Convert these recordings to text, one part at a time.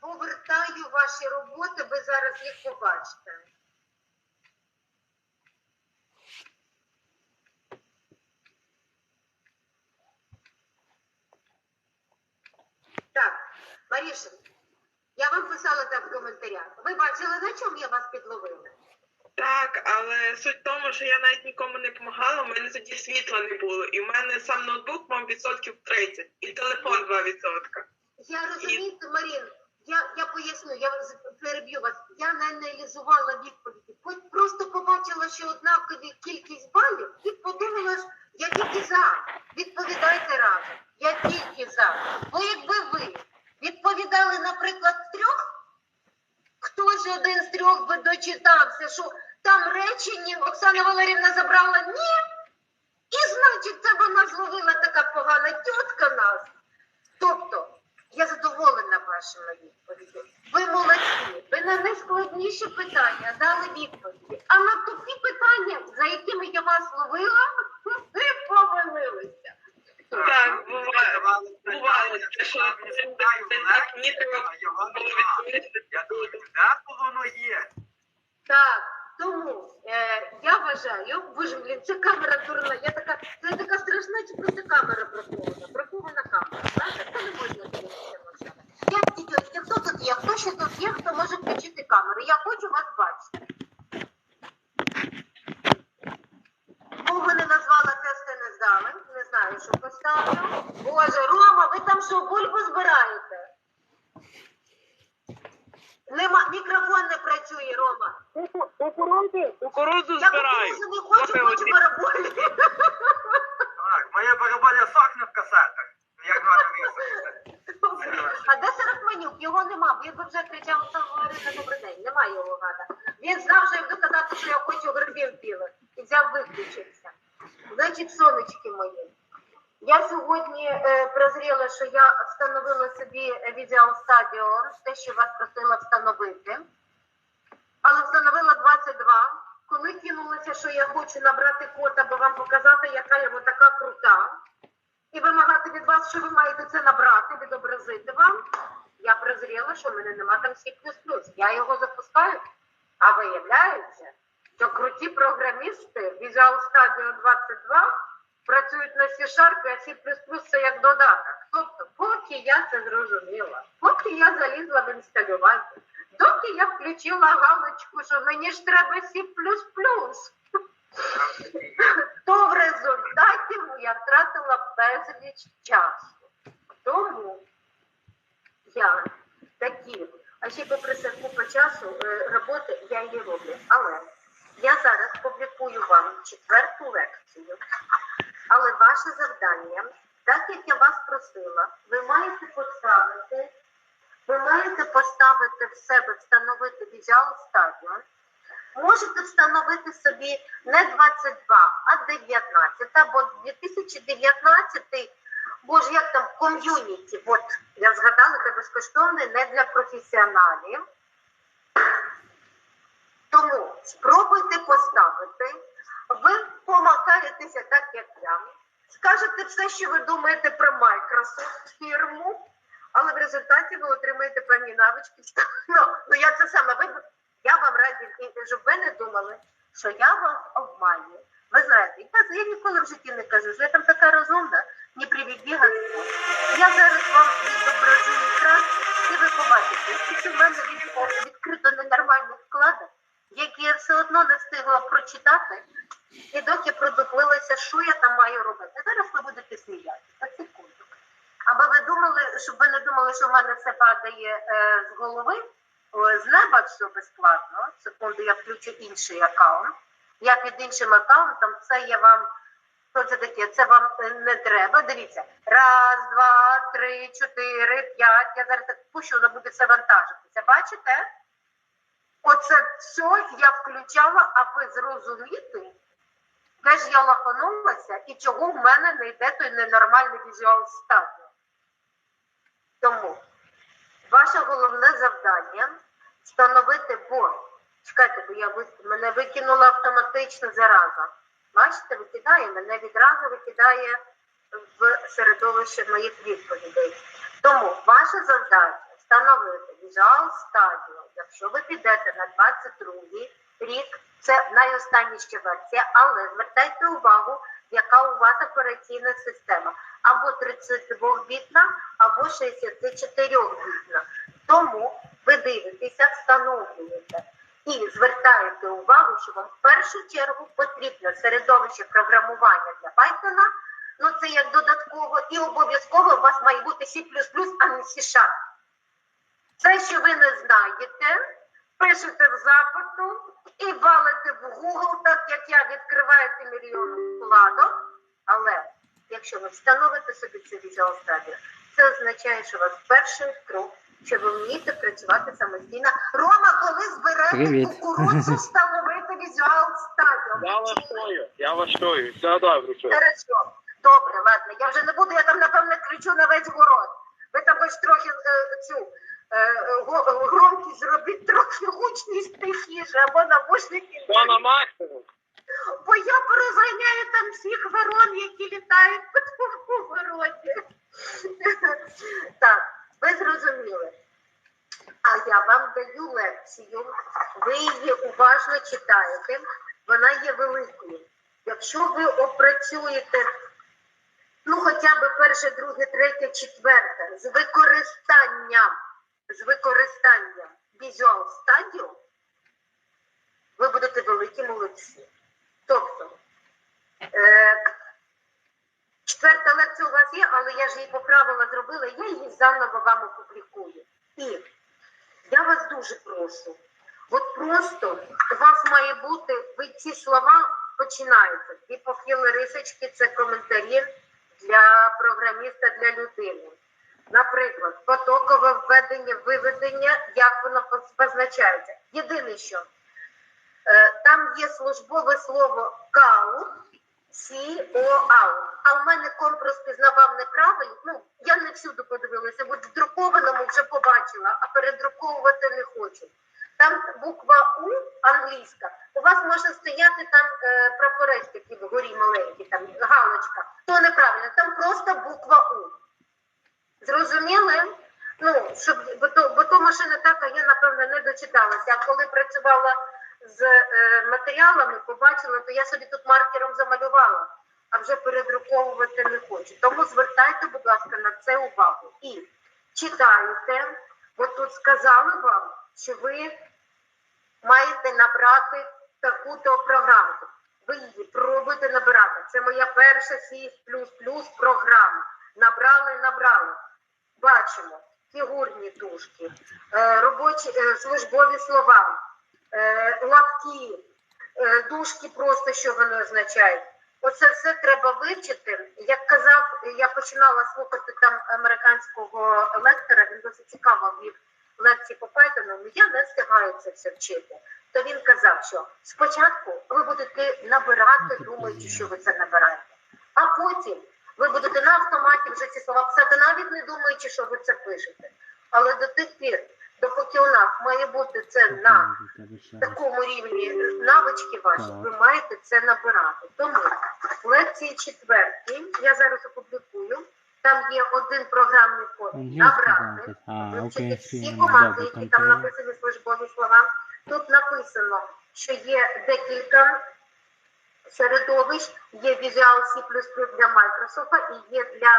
повертаю ваші роботи, ви зараз їх побачите. Так, Маріша, я вам писала так в коментарях. Ви бачили, на чому я вас підловила? Так, але суть в тому, що я навіть нікому не допомагала, у мене тоді світла не було. І в мене сам ноутбук мав відсотків 30, і телефон 2 відсотка. Я розумію, Марін, я, я поясню, я переб'ю вас. Я не аналізувала відповіді. По- Просто побачила, що однакові кількість балів, і подумала, що я тільки за. Відповідайте разом. Я тільки за. Бо якби ви відповідали, наприклад, трьох, хтось один з трьох би дочитався, що там речення Оксана Валерівна забрала ні. І значить, це вона зловила така погана тітка нас. Тобто, я задоволена вашими відповідями. Ви молодці. Ви на найскладніші питання дали відповіді. А на тупі питання, за якими я вас ловила, ви помилилися. Так. Бувало, що це так. Я думаю, де воно є? Так, тому е, я вважаю, боже, блін, це камера дурна. Я така, це така страшна, чи просто камера прихована? Прихована камера. Знаєте, це не можна дивитися на себе. Я діточки, хто ще тут є? Хто може включити камеру? Я хочу вас бачити. Кого не назвала, тести не здали. Не знаю, що поставлю. Боже, Рома, ви там що, бульбу збираєте? Нема, мікрофон не працює, Рома. Кукурудзу? Кукурудзу Я збираю. кукурудзу не хочу, хочу бараболі. Так, моє барабаля сохне в касетах. А де Серафманюк? Його нема. Він би вже кричав сам говорив на добрий день. Немає його гада. Він знав, що я буду казати, що я хочу грибів білих. І взяв виключився. Значить, сонечки мої. Я сьогодні е, прозріла, що я встановила собі відео стадіо, те, що вас просила встановити. Але встановила 22. Коли кинулася, що я хочу набрати код, аби вам показати, яка я така крута, і вимагати від вас, що ви маєте це набрати, відобразити вам, я прозріла, що в мене нема там C++. Я його запускаю, а виявляється, що круті програмісти Visual Studio 22 працюють на C-Sharp, а C++ це як додаток. Тобто, поки я це зрозуміла, поки я залізла в інсталювання, доки я включила галочку, що мені ж треба C++, то в результаті я втратила безліч часу. Тому я такі, а ще попри це купа часу е, роботи, я її роблю. Але я зараз публікую вам четверту лекцію. Але ваше завдання, так як я вас просила, ви маєте поставити, ви маєте поставити в себе, встановити Visual Studio. Можете встановити собі не 22, а 19, або 2019, боже, як там ком'юніті. От я згадала, це безкоштовний, не для професіоналів. Тому спробуйте поставити, ви помакаєтеся так, як я. Скажете все, що ви думаєте про Microsoft фірму, але в результаті ви отримаєте певні навички. Ну, ну я це саме ви. Я вам раді, щоб ви не думали, що я вас обманюю. Ви знаєте, я, я ніколи в житті не кажу, що я там така розумна, не приведи Господь. Я зараз вам відображу екран, і ви побачите, скільки в мене від, відкрито ненормальних вкладок, які я все одно не встигла прочитати, і доки продуплилася, що я там маю робити. Зараз ви будете сміятися. На секунду. Аби ви думали, щоб ви не думали, що в мене все падає е, з голови, з неба все безплатно. Секунду, я включу інший аккаунт. Я під іншим аккаунтом, це я вам. Що це таке? Це вам е, не треба. Дивіться. Раз, два, три, чотири, п'ять. Я зараз так пущу, воно буде все вантажитися. Бачите? Оце все я включала, аби зрозуміти, де ж я лоханулася і чого в мене не йде той ненормальний візуал стадіо. Тому ваше головне завдання встановити, бо чекайте, бо я мене викинула автоматично зараза. Бачите, викидає, мене відразу викидає в середовище моїх відповідей. Тому ваше завдання встановити Visual Studio, якщо ви підете на 22-й рік, це найостанніша версія, але звертайте увагу, яка у вас операційна система. Або 32-бітна, або 64-бітна. Тому ви дивитеся, встановлюєте і звертаєте увагу, що вам в першу чергу потрібно середовище програмування для Python, ну це як додатково, і обов'язково у вас має бути C++, а не C-Sharp. Це, що ви не знаєте, пишете в запиту і валите в Google, так як я відкриваєте мільйон вкладок. Але якщо ви встановите собі це Visual Studio, це означає, що у вас перший крок, що ви вмієте працювати самостійно. Рома, коли зберете Привіт. кукурудзу, встановити Visual Studio. Я вас я вас. Все добре. Хорошо. Добре, ладно. Я вже не буду, я там, напевно, кричу на весь город. Ви там хоч трохи е, цю е, громкість зробіть трохи гучність тихіше, або навушники. Все на максимум. Бо я порозганяю там всіх ворон, які літають по твоєму городі. Так, ви зрозуміли. А я вам даю лекцію, ви її уважно читаєте, вона є великою. Якщо ви опрацюєте ну хоча б перше, друге, третє, четверте з використанням, з використанням Visual Studio, ви будете великі молодці. Тобто, е, четверта лекція у вас є, але я ж її поправила, зробила, я її заново вам опублікую. І я вас дуже прошу, от просто у вас має бути, ви ці слова починаєте. Дві похили рисочки це коментарі для програміста, для людини. Наприклад, потокове введення, виведення, як воно позначається. Єдине, що Е, там є службове слово кау, C-O-out. А в мене комп розпізнавав неправильно. Ну, я не всюди подивилася, бо в друкованому вже побачила, а передруковувати не хочу. Там буква У англійська. У вас може стояти там е, прапорець такий вгорі маленький, там галочка. То неправильно, там просто буква У. Зрозуміли? Ну, щоб, бо, то, бо то машина так, а я, напевно, не дочиталася. А коли працювала з е, матеріалами, побачила, то я собі тут маркером замалювала, а вже передруковувати не хочу. Тому звертайте, будь ласка, на це увагу. І читайте, бо тут сказали вам, що ви маєте набрати таку-то програму. Ви її пробуйте набирати. Це моя перша C++ програма. Набрали, набрали. Бачимо фігурні дужки, е, робочі е, службові слова, лапки, е, дужки просто що вони означають. Оце все треба вивчити. Як казав, я починала слухати там американського лектора, він досить цікаво вів лекції по Python, але я не встигаю це все вчити. То він казав, що спочатку ви будете набирати, думаючи, що ви це набираєте, а потім ви будете на автоматі вже ці слова писати, навіть не думаючи, що ви це пишете. Але до тих пір, допоки у нас має бути це на такому рівні навички ваші, ви маєте це набирати. Тому в лекції четвертій, я зараз опублікую, там є один програмний код набрати, вивчити всі команди, які там написані службові слова. Тут написано, що є декілька середовищ, є Visual C++ для Microsoft і є для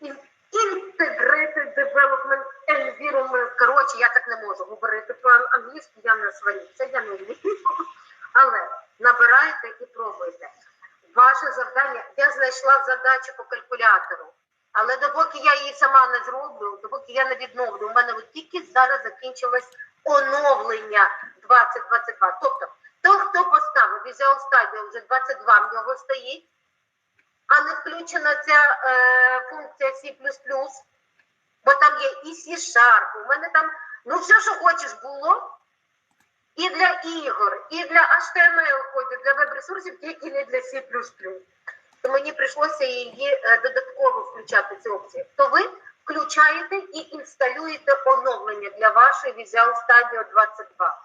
і Integrated Development Environment. Коротше, я так не можу говорити по-англійськи, я не сварю, це я не вмію. Але набирайте і пробуйте. Ваше завдання, я знайшла задачу по калькулятору. Але допоки я її сама не зроблю, допоки я не відновлю, у мене от тільки зараз закінчилось оновлення 2022. Тобто, той, хто поставив Visual Studio, вже 22 в нього стоїть, а не включена ця е, функція C++, бо там є і C-Sharp, у мене там, ну все, що хочеш було, і для ігор, і для HTML ходять, для веб-ресурсів, тільки не для C++. То мені прийшлося її е, додатково включати цю опцію. То ви включаєте і інсталюєте оновлення для вашої Visual Studio 22.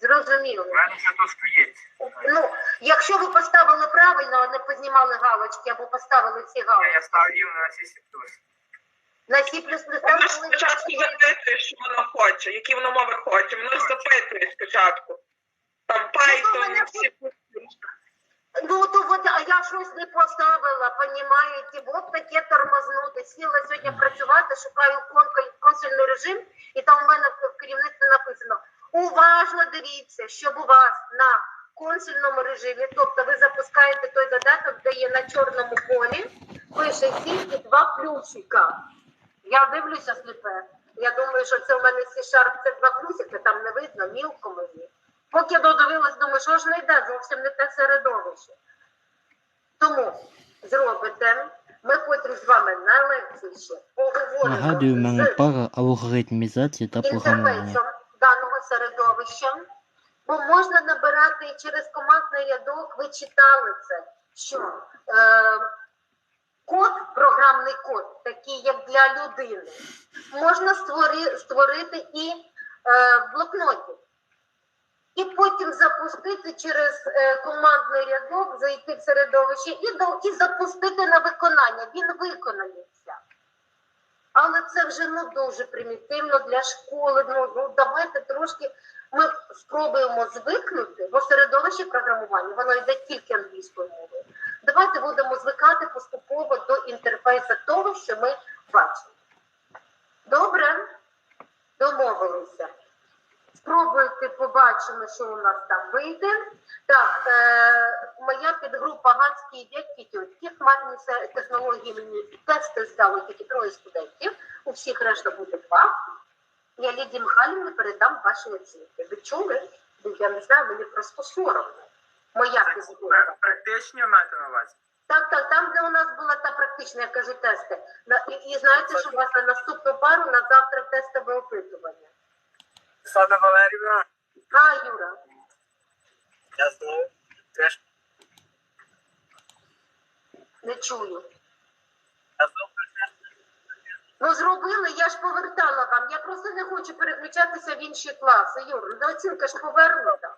Зрозуміло. У мене вже то стоїть. Ну, якщо ви поставили правильно, а не познімали галочки або поставили всі галочки. я ставив на C++. На C++ Воно ж там спочатку запитує, що воно хоче, які воно мови хоче. Воно ж запитує спочатку. Там Python, всі Ну, то вот, а я щось не поставила, понімаєте, от таке тормознути. Сіла сьогодні працювати, шукаю консольний режим, і там у мене в керівництві написано, уважно дивіться, щоб у вас на консольному режимі, тобто ви запускаєте той додаток, де є на чорному полі, пише тільки два плюсика. Я дивлюся сліпе. Я думаю, що це в мене C-Sharp, це два плюсики, там не видно, мілко мені. Поки додивилась, думаю, що ж не йде, зовсім не те середовище. Тому зробите, ми потім з вами на лекції ще поговоримо Нагадую, в мене з пара алгоритмізації та програмування. Середовища, бо можна набирати і через командний рядок, ви читали це, що е, код, програмний код, такий як для людини, можна створи, створити і е, в блокноті. І потім запустити через е, командний рядок, зайти в середовище і, і запустити на виконання. Він виконається. Але це вже ну дуже примітивно для школи. Ну, ну давайте трошки ми спробуємо звикнути, бо середовище програмування воно йде тільки англійською мовою. Давайте будемо звикати поступово до інтерфейсу того, що ми бачимо. Добре, домовилися. Спробуйте, побачимо, що у нас там вийде. Так, е, моя підгрупа Ганські дядьки тьотки, хмарні технології мені тести здали тільки троє студентів, у всіх решта буде два. Я Лідії Михайлівні передам ваші оцінки. Ви чули? Я не знаю, мені просто соромно. Моя підгрупа. Пр- Практичні маєте на увазі? Так, так, там, де у нас була та практична, я кажу, тести. І, і знаєте, що у вас на наступну пару на завтра тестове опитування. Сада Валерівна, А, Юра, я знову теж не чую. я Ну зробили, я ж повертала вам. Я просто не хочу переключатися в інші класи. Юр, ну оцінка ж повернута.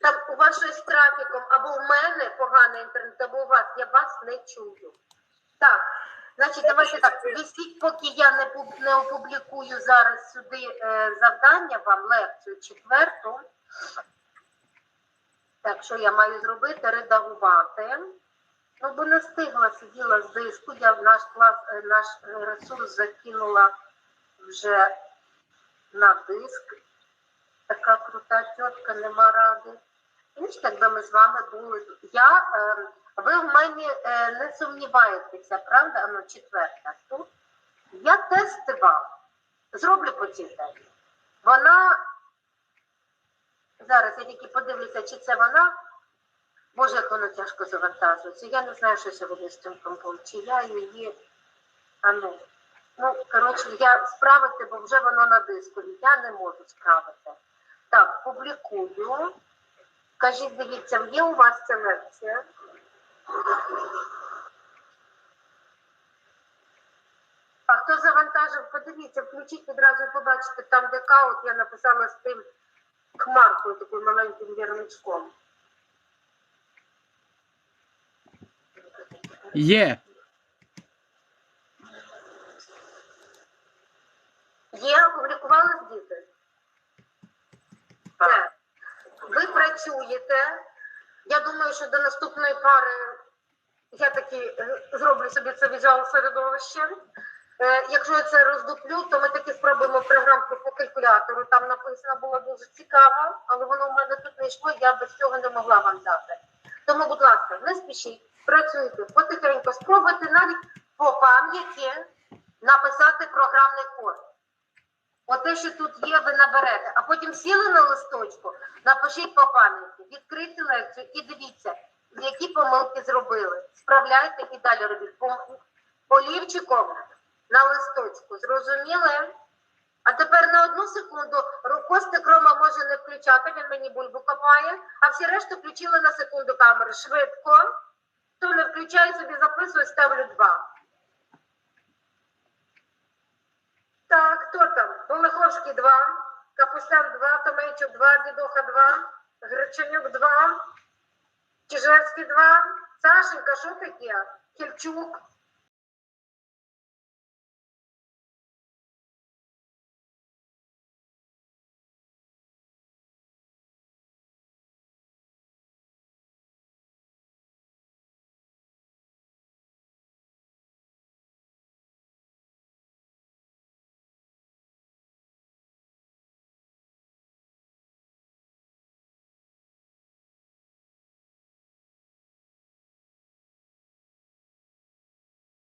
Там у вас щось з трафіком, або в мене поганий інтернет, або у вас. Я вас не чую. Так, значить, давайте так. Висіть, поки я не, не опублікую зараз сюди е, завдання вам, лекцію четверту. Так, що я маю зробити? Редагувати. Ну, бо не встигла, сиділа з диску, я в наш клас, е, наш ресурс закинула вже на диск. Така крута тітка, нема ради. Ніж так би ми з вами були. Я, е, ви в мене е, не сумніваєтеся, правда? Ну, четверта тут. Я тестував. Зроблю по цій темі. Вона зараз я тільки подивлюся, чи це вона. Боже, як воно тяжко завантажується. Я не знаю, що сьогодні з цим компом. Чи я її. А ну. Ну, коротше, я справити, бо вже воно на дискові. Я не можу справити. Так, публікую. Кажіть, дивіться, є у вас ця лекція? А хто завантажив, подивіться, включіть одразу побачите, там де каут я написала з тим хмаркою, таким маленьким вірничком. Є! Є, опублікували діти? Так. Ви працюєте. Я думаю, що до наступної пари я таки е, зроблю собі це візуал середовище. Якщо я це роздуплю, то ми таки спробуємо програмку по калькулятору. Там написано було дуже цікаво, але воно в мене тут не йшло, я без цього не могла вам дати. Тому, будь ласка, не спішіть, працюйте потихеньку, спробуйте навіть по пам'яті написати програмний код. Оте, що тут є, ви наберете. А потім сіли на листочку, напишіть по пам'яті, відкрийте лекцію і дивіться, які помилки зробили. Справляйте і далі робіть. Олівчиком на листочку. Зрозуміли? А тепер на одну секунду Костик Рома може не включати, він мені бульбу копає, а всі решту включили на секунду камери. Швидко. Хто не включає, собі записує, ставлю два. Так, хто там? Олеховський 2, Капустян 2, Томейчук 2, Дідуха 2, Гречанюк 2, Чижевський 2, Сашенька, що таке? Кільчук.